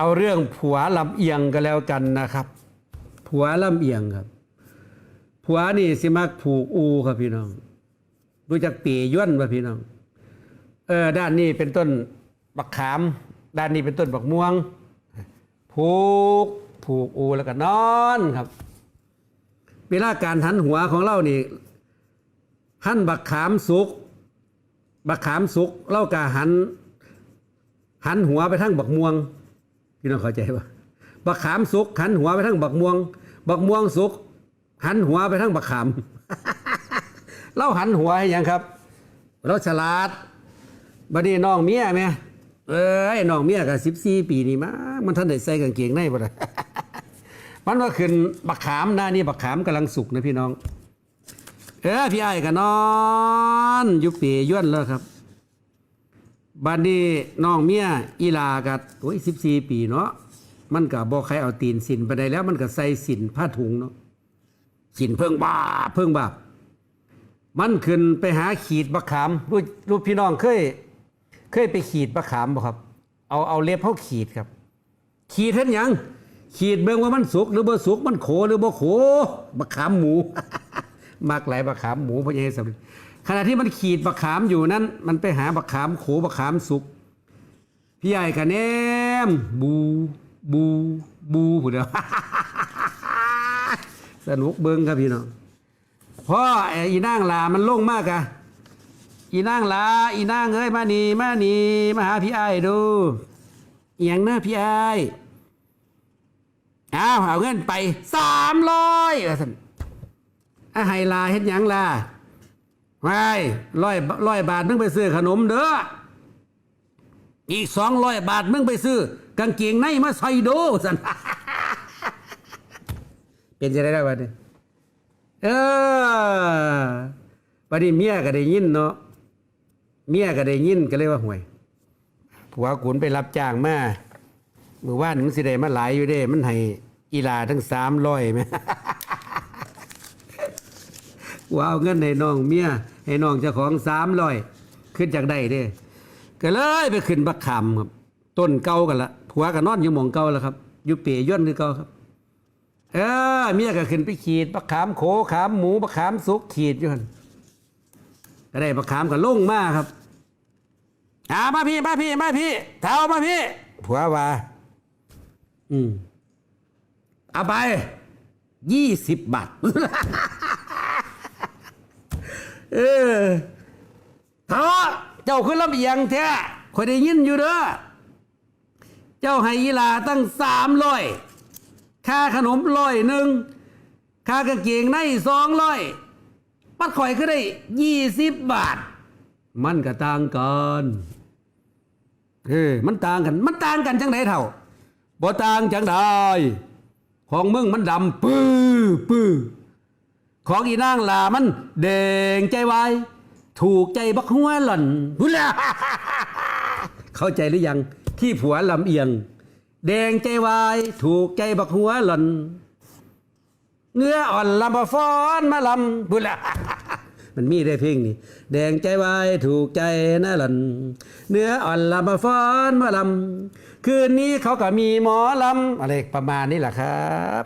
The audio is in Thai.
เอาเรื่องผัวลำเอียงกันแล้วกันนะครับ ผัวลำเอียงครับ ผัวนี่สิมักผูกอูครับพี่น้อง รู้จักปีย่นป่ะพี่น้อง เออด้านนี้เป็นต้นบักขาม ด้านนี้เป็นต้นบักม่วง ผูกผูกอูแล้วก็นอนครับ เวลาการหันหัวของเรานี่หันบักขามสุก บักขามสุกเล่ากาหัน หันหัวไปทางบักม่วง พี่น้องเข้าใจปะบักขามสุกหันหัวไปทางบักม่วง บักม่วงสุกหันหัวไปทางบักขามเราหันหัวให้ยังครับ เราฉลาดบัดนี้น้องเมียไหมเอ้ยน้องเมียกับสิบสี่ปีนี่มามันท่านได้ใส่กางเกงในบ่ได้มันว่าขึ้นบักขามหน้านี่บักขามกำลังสุกนะพี่น้อง เออพี่ไอ้ายก็นอน ยุคปีย่วนแล้วครับ บัดนี้น้องเมียอีลากับโอ้ยสิบสี่ปีเนาะมันก็บอกใครเอาตีนสินไปได้แล้ว มันก็ใส่สินผ้าถุงเนาะสินเพิ่งบาเพิ่งบาปมันขึ้นไปหาขีดบักขามรู้รู้พี่น้องเคย เคยไปขีดบักขามบ่ครับ เอาเอาเล็บเขาขีดครับ ขีดเห็นยัง ขีดเบิ่งว่ามันสุกหรือบ่สุกมันโขหรือบ่โขบักขามหมูมากหลายบักขามหมูพระเยซู ขณะที่มันขีดบักขามอยู่นั้น มันไปหาบักขามโขบักขามสุกพี่ใหญ่กันแนมบูบูบูผู้เดียวสนุกเบิ่งครับพี่น้องพ่อไอ้อีนางลามันลงมากอะอีนางลาอีนางเอ้ยมานี่มานี่มาหาพี่ไอ้ดูเอหย่างนะพี่ไอ้อ้าวเอาเงินไปสามร้อยท่านอาไฮลาเฮ็ดยังล่ะ ไว้ร้อยร้อยบาทมึงไปซื้อขนมเด้อ อีกสองร้อยบาทมึงไปซื้อ กางเกงในมาใส่ดูสันเป็นจะได้ได้บ้านี้เออบัดนี้เมียก็ได้ยินเนาะ เมียก็ได้ยินก็เลยว่าห่วย ผัวขุนไปรับจ้างมาเมื่อวานมันสิได้มาหลายอยู่เด้ มันให้อีลาทั้งสามร้อยไหม ว่าเอาเงินให้น้องเมียให้น้องเจ้าของสามร้อยขึ้นจากได้เด้ก็เลยไปขึ้นบักขามครับ ต้นเก่ากันละผัวก็นอนอยู่หมองเก่าแล้วครับ อยู่เปียย่นคือเก่าครับ เออเมียก็ขึ้นไปขีดบักขามโขขามหมูบักขามสุกขีดอยู่หันก็ได้บักขามก็ลงมาครับอ่ามาพี่มาพี่มาพี่เท้ามาพี่ผัวว่าอืมเอาไปยี่สิบบาท เออเท้าเจ้าขึ้นลำเอียงแท้คอยได้ยินอยู่เด้อเจ้าให้ยีลาตั้งสามร้อยค่าขนมร้อยหนึ่งค่ากางเกงในสองร้อยปัดข่อยก็ได้ยี่สิบบาท มันก็ต่างกันเออมันต่างกัน มันต่างกันจังไดเท่าบ่ต่างจังไดของมึงมันดำปื้อปื้อ ของอีนางลามันแดงใจวายถูกใจบักหัวหล่อนหุ่นละเข้าใจหรือยังที่ผัวลำเอียง แดงใจวาย ถูกใจบักหัวหล่อนเนื้ออ่อนลำบฟ้อนมาลำบุละมันมีได้เพลงนี้แดงใจวายถูกใจนะหล่อนเนื้ออ่อนลำบฟ้อนมาลำคืนนี้เขาก็มีหมอลำอะไรประมาณนี้แหละครับ